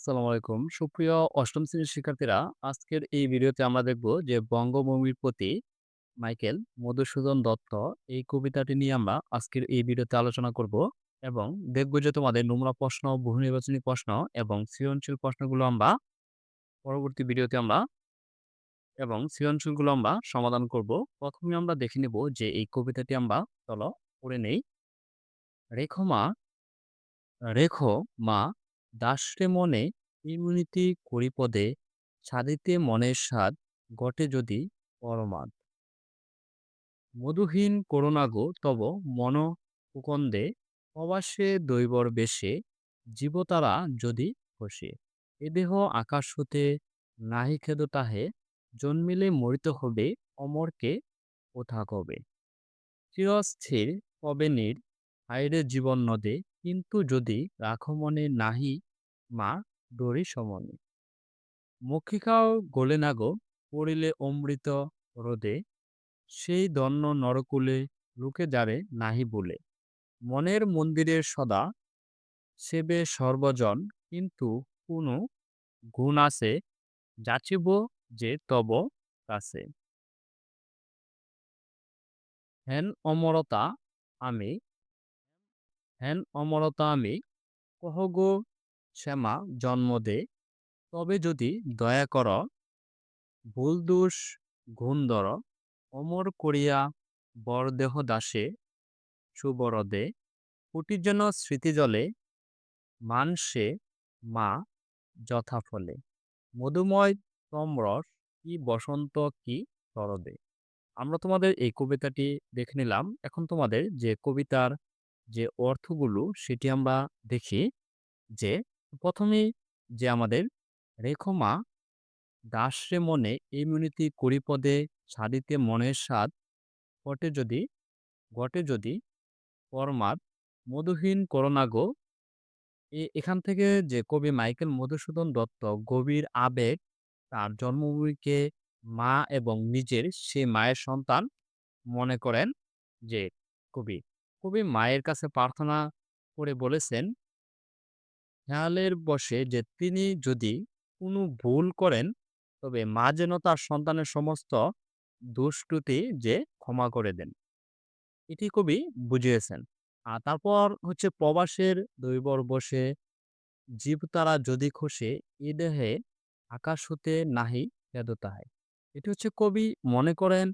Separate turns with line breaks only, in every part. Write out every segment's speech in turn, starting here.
আসসালামু আলাইকুম। সুপ্রিয় অষ্টম শ্রেণির শিক্ষার্থীরা, আজকের এই ভিডিওতে আমরা দেখব যে বঙ্গভূমির প্রতি মাইকেল মধুসূদন দত্ত এই কবিতাটি নিয়ে আমরা আজকের এই ভিডিওতে আলোচনা করব এবং দেখব যে তোমাদের নোংরা প্রশ্ন, বহু নির্বাচনী প্রশ্ন এবং সৃজনশীল প্রশ্নগুলো আমরা পরবর্তী ভিডিওতে আমরা এবং সৃজনশীলগুলো আমরা সমাধান করব। প্রথমে আমরা দেখে নেব যে এই কবিতাটি আমরা চলো পড়ে নেই। রেখো মা রেখো মা দাসরে মনে ইমুনিতি করিপদে, সাধিতে মনের স্বাদ ঘটে যদি পরমাদ। মধুহীন করুণা গো, তব মন কুকন্দে প্রবাসে দৈবর বেশে, জীবতারা যদি খসে। এ দেহ আকাশ হতে নাহি খেদ তাহে, জন্মিলে মরিত হবে অমরকে কোথা কবে। চিরস্থির কবে নীর হাইরে জীবন নদে, কিন্তু যদি রাখো মনে নাহি মা, ডরি সমনে। মক্ষিকাও গলে না পড়িলে অমৃত রোদে, সেই দন্য নরকুলে লোকে যারে নাহি বলে। মনের মন্দিরের সদা সেবে সর্বজন, কিন্তু কোনো গুণ আছে, যাচিব যে তব কাছে। হেন অমরতা আমি হেন অমরতা আমি কহগো শ্যামা জন্ম দে। তবে যদি দয়া কর, ভুল দোষ গুণধর অমর করিয়া বরদেহ দাসে সুবরদে কুটির যেন স্মৃতিজলে মানসে মা যথাফলে মধুময় তমরস কি বসন্ত কি শরদে। আমরা তোমাদের এই কবিতাটি দেখে নিলাম। এখন তোমাদের যে কবিতার যে অর্থগুলো সেটি আমরা দেখি যে, প্রথমে যে আমাদের রেখো মা দাসরে মনে ইমিউনিটি করিপদে সাদিতে মনের স্বাদ ঘটে যদি ঘটে যদি পরমাদ মধুহীন করোনা গো। এখান থেকে যে কবি মাইকেল মধুসূদন দত্ত গভীর আবেগ তার জন্মভূমিকে মা এবং নিজের সেই মায়ের সন্তান মনে করেন যে কবি। কবি মায়ের কাছে প্রার্থনা করে বলেছেন। হেয়ালের বসে যে তিনি যদি কোনো ভুল করেন, তবে মা যেন তার সন্তানের সমস্ত দুষ্কৃতি যে ক্ষমা করে দেন। এটি কবি বুঝিয়েছেন। আর তারপর হচ্ছে প্রবাসের দৈবর বসে, জীব তারা যদি খসে, এ দেহে আকাশ হতে নাহি বেদতায় এটি হচ্ছে কবি মনে করেন,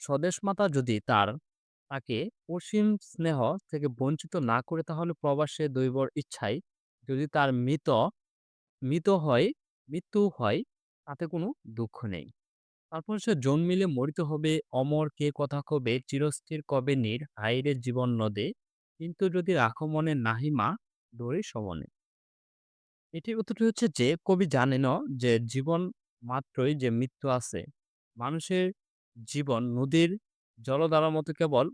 স্বদেশ মাতা যদি তার তাকে অসীম স্নেহ থেকে বঞ্চিত না করে তাহলে প্রবাসে দৈবর ইচ্ছায় যদি তার মৃত মৃত হয়, মৃত্যু হয়, তাতে কোনো দুঃখ নেই। তারপর সে জন্মিলে মরিতে হবে, অমর কে কথা কবে, চিরস্থির কবে নীর হাইরে জীবন নদে, কিন্তু যদি রাখো মনে নাহি মা ডোরে সমনে। এটির উত্তরটি হচ্ছে যে, কবি জানেন যে, জীবন মাত্রই যে মৃত্যু আছে, মানুষের জীবন নদীর জলধারার মতো কেবল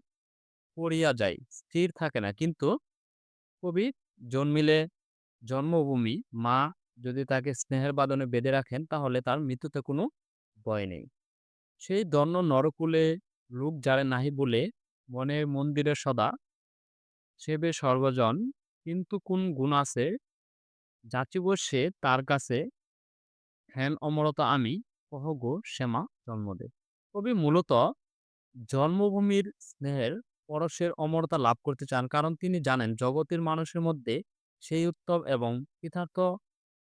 পড়িয়া যায়, স্থির থাকে না। কিন্তু কবি জন্মিলে জন্মভূমি, মা যদি তাকে স্নেহের বাঁধনে বেঁধে রাখেন, তাহলে তার মৃত্যুতে কোনো ভয় নেই। সেই দন্য নরকুলে রূপ যারে নাহি বলে মনের মন্দিরে সদা সেবে সর্বজন কিন্তু কোন গুণ আছে, যাচিব সে তার কাছে। হেন অমরতা আমি, কহ গো শ্যামা জন্মদে। কবি মূলত জন্মভূমির স্নেহের পরশের অমরতা লাভ করতে চান। কারণ তিনি জানেন, জগতের মানুষের মধ্যে সেই উত্তম এবং কৃতার্থ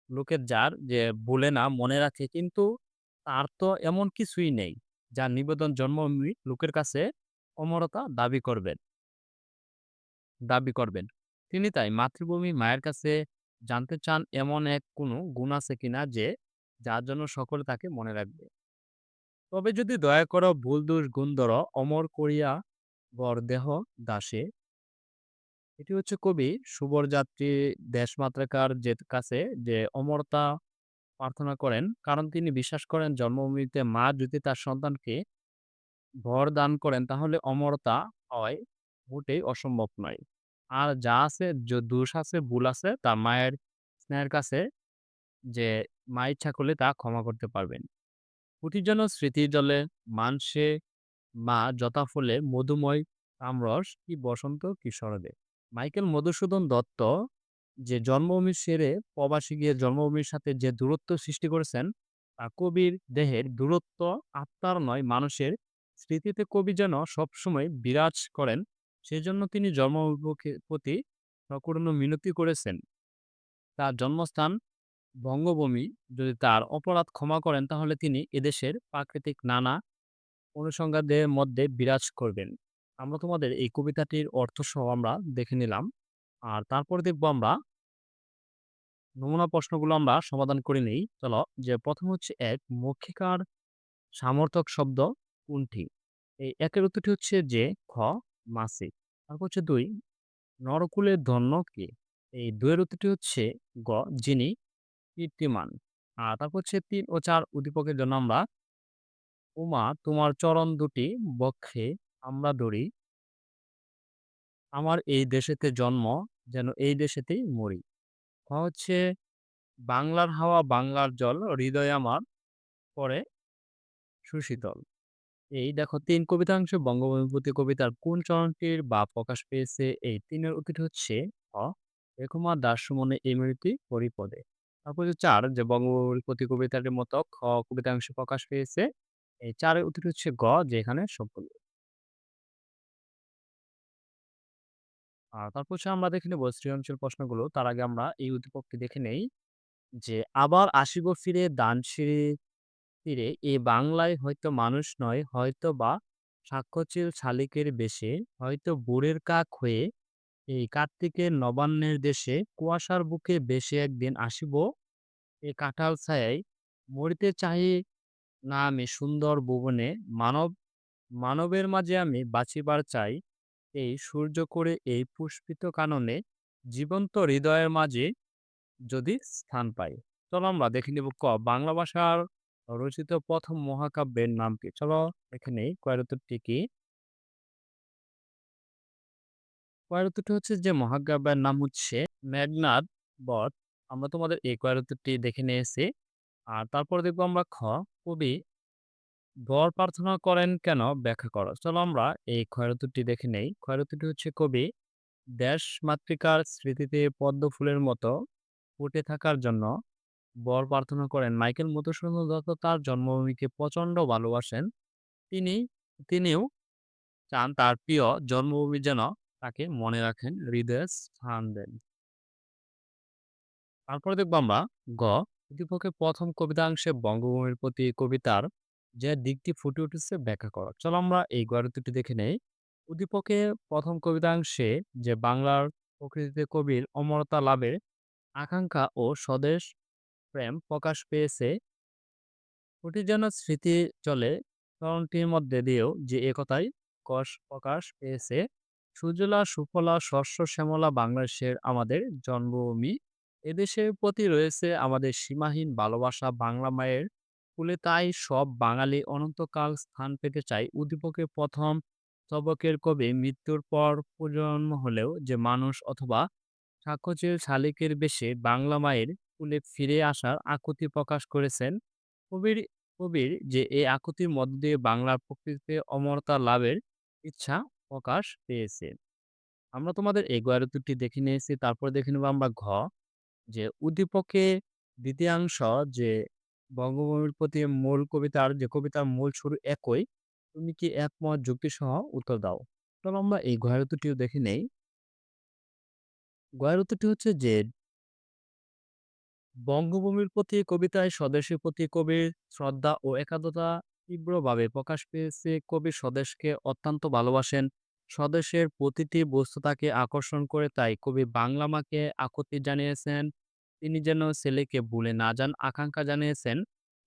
লোকের যার যে বলে না, মনে রাখে, কিন্তু তার তো এমন কিছুই নেই যার নিবেদন জন্মভূমি লোকের কাছে অমরতা দাবি করবেন। দাবি করবেন। তিনি তাই মাতৃভূমি মায়ের কাছে জানতে চান, এমন এক কোনো গুণ আছে কিনা যে যার জন্য সকলে তাকে মনে রাখবে। তবে যদি দয়া কর ভুল দোষ গুণধর অমর করিয়া বর দেহ দাসে, এটি হচ্ছে কবি সুবরযাত্রী দেশমাতৃকার যে কাছে যে অমরতা প্রার্থনা করেন, কারণ তিনি বিশ্বাস করেন জন্মভূমিতে মা যদি তার সন্তানকে ভর দান করেন, তাহলে অমরতা হয়, মোটেই অসম্ভব নয়। আর যা আছে, যে দোষ আছে, ভুল আছে, তার মায়ের স্নেহের কাছে যে মা ইচ্ছা করলে তা ক্ষমা করতে পারবেন। যেন স্মৃতির জলে মানসে মা যথাফলে মধুময় কামরস কি বসন্ত কি শরদে মাইকেল মধুসূদন দত্ত যে জন্মভূমি সেরে প্রবাসী গিয়ে জন্মভূমির সাথে যে দূরত্ব সৃষ্টি করেছেন, তা কবির দেহের দূরত্ব আত্মার নয় মানুষের স্মৃতিতে কবি যেন সবসময় বিরাজ করেন, সেজন্য তিনি জন্মভূমিকে প্রতি সপূর্ণ মিনতি করেছেন। তার জন্মস্থান বঙ্গভূমি যদি তার অপরাধ ক্ষমা করেন, তাহলে তিনি এদেশের প্রাকৃতিক নানা অনুসংঘাতের মধ্যে বিরাজ করবেন। আমরা তোমাদের এই কবিতাটির অর্থ সহ আমরা দেখে নিলাম। আর তারপরে দেখব আমরা নমুনা প্রশ্নগুলো আমরা সমাধান করে নিই চলো, যে প্রথম হচ্ছে এক, মক্ষিকার সামর্থক শব্দ কোনটি? এই ১ এর উত্তরটি হচ্ছে যে, খ মাসিক। তারপর হচ্ছে দুই, নরকুলের ধন্য কে? এই ২ এর উত্তরটি হচ্ছে গ, যিনি কীর্তিমান। আর তারপর হচ্ছে ৩ ও ৪ উদ্দীপকের জন্য আমরা ওমা তোমার চরণ দুটি বক্ষে আমরা ধরি। আমার এই দেশেতে জন্ম, যেন এই দেশেতেই মরি। খ হচ্ছে, বাংলার হাওয়া বাংলার জল, হৃদয় আমার পরে সুশীতল। এই দেখো ৩ কবিতাংশ বঙ্গবন্ধু কবিতার কোন চরণটির বা প্রকাশ পেয়েছে? এই ৩ এর উত্তরটি হচ্ছে খ রেখুমার দাস সুমনে এমৃতি হরিপদে। হচ্ছে ৪ যে বঙ্গবন্ধু কবিতাটির মতো খ কবিতাংশে প্রকাশ পেয়েছে। এই ৪ এর উত্তরটি হচ্ছে গ যে এখানে সম্পূর্ণ। তারপর হচ্ছে আমরা দেখে নেব সৃজনশীল প্রশ্নগুলো। তার আগে আমরা এই উদ্দীপকটি দেখে নেই যে, আবার আসিব ফিরে দানসিঁড়ি তীরে এ বাংলায় হয়তো মানুষ নয় হয়তো বা সাক্ষ্যশীল শালিকের বেশে হয়তো বুড়ের কাক হয়ে এই কার্তিকের নবান্নের দেশে কুয়াশার বুকে বেশে একদিন আসিব এ কাঁঠাল ছায়ায় মরিতে চাহি না আমি সুন্দর ভুবনে মানব, মানবের মাঝে আমি বাঁচিবার চাই এই সূর্য করে এই পুষ্পিত কাননে জীবন্ত হৃদয়ের মাঝে যদি স্থান পাই। চলো আমরা দেখে নিব ক, বাংলা ভাষার রচিত প্রথম মহাকাব্যের নাম কি? চলো এখানে কয়ের কি? কয়ের হচ্ছে যে মহাকাব্যের নাম হচ্ছে মেঘনাদ বধ। আমরা তোমাদের এই কয়ের দেখে নিয়েছি। আর তারপরে দেখব আমরা খ, কবি বর প্রার্থনা করেন কেন ব্যাখ্যা করো। চলো আমরা এই ক্ষয়ের উত্তরটি দেখে নেই। ক্ষয়রতুটি হচ্ছে কবি দেশ মাতৃকার স্মৃতিতে পদ্ম ফুলের মতো ফুটে থাকার জন্য বর প্রার্থনা করেন। মাইকেল মধুসূদন দত্ত তার জন্মভূমিকে প্রচণ্ড ভালোবাসেন। তিনি, তিনিও চান তার প্রিয় জন্মভূমি যেন তাকে মনে রাখেন, হৃদয়ে স্থান দেন। তারপরে দেখব আমরা গ উদ্দীপকের প্রথম কবিতাংশে বঙ্গভূমির প্রতি কবিতার যে দিকটি ফুটে উঠেছে ব্যাখ্যা করো। চলো আমরা এই গয়ের দেখে নেই। উদ্দীপকের প্রথম কবিতাংশে যে বাংলার প্রকৃতিতে কবির অমরতা লাভের আকাঙ্ক্ষা ও স্বদেশ প্রেম প্রকাশ পেয়েছে। ওটি যেন স্মৃতি চলে চরণটির মধ্যে দিয়েও যে একথাই কষ প্রকাশ পেয়েছে। সুজলা, সুফলা শস্য শ্যামলা বাংলাদেশের আমাদের জন্মভূমি। এদেশের প্রতি রয়েছে আমাদের সীমাহীন ভালোবাসা, বাংলা মায়ের কুলে তাই সব বাঙালি অনন্তকাল স্থান পেতে চায়। উদ্দীপকের প্রথম স্তবকের কবি মৃত্যুর পর প্রজন্ম হলেও যে মানুষ অথবা সাক্ষ্যশীল শালিকের বেশে বাংলা মায়ের কুলে ফিরে আসার আকুতি প্রকাশ করেছেন। কবির কবির যে এই আকুতির মধ্য দিয়ে বাংলার প্রকৃতিতে অমরতা লাভের ইচ্ছা প্রকাশ পেয়েছে। আমরা তোমাদের এই গয়ের উত্তরটি দেখে নিয়েছি। তারপর দেখে নেব আমরা ঘ, যে উদ্দীপকে দ্বিতীয়াংশ যে বঙ্গভূমির প্রতি মূল কবিতার যে কবিতার মূল শুরু একই। তুমি কি একমত যুক্তিসহ উত্তর দাও। চলো আমরা এই গয়ের উত্তরটিও দেখে নেই। গয়ের উত্তরটি হচ্ছে যে বঙ্গভূমির প্রতি কবিতায় স্বদেশের প্রতি কবির শ্রদ্ধা ও একাত্মতা তীব্রভাবে প্রকাশ পেয়েছে। কবি স্বদেশকে অত্যন্ত ভালোবাসেন। স্বদেশের প্রতিটি বস্তু তাকে আকর্ষণ করে, তাই কবি বাংলা মাকে আকুতি জানিয়েছেন। তিনি যেন ছেলেকে ভুলে না যান আকাঙ্ক্ষা জানিয়েছেন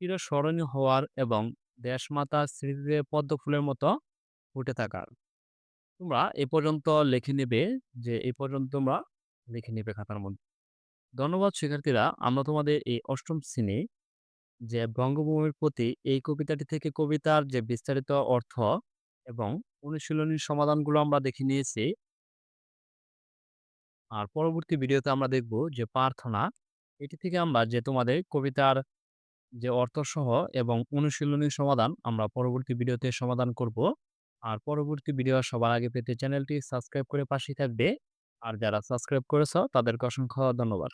চিরস্মরণীয় হওয়ার এবং দেশমাতার স্মৃতিতে পদ্ম ফুলের মতো ফুটে থাকার। তোমরা এ পর্যন্ত লিখে নিবে যে এই পর্যন্ত তোমরা লিখে নিবে খাতার মধ্যে। ধন্যবাদ শিক্ষার্থীরা। আমরা তোমাদের এই অষ্টম শ্রেণি যে বঙ্গভূমির প্রতি এই কবিতাটি থেকে কবিতার যে বিস্তারিত অর্থ এবং অনুশীলনীর সমাধানগুলো আমরা দেখে নিয়েছি। আর পরবর্তী ভিডিওতে আমরা দেখব যে প্রার্থনা। এটি থেকে আমরা যে তোমাদের কবিতার যে অর্থসহ এবং অনুশীলনীর সমাধান আমরা পরবর্তী ভিডিওতে সমাধান করব। আর পরবর্তী ভিডিও সবার আগে পেতে চ্যানেলটি সাবস্ক্রাইব করে পাশেই থাকবে। আর যারা সাবস্ক্রাইব করেছ তাদেরকে অসংখ্য ধন্যবাদ।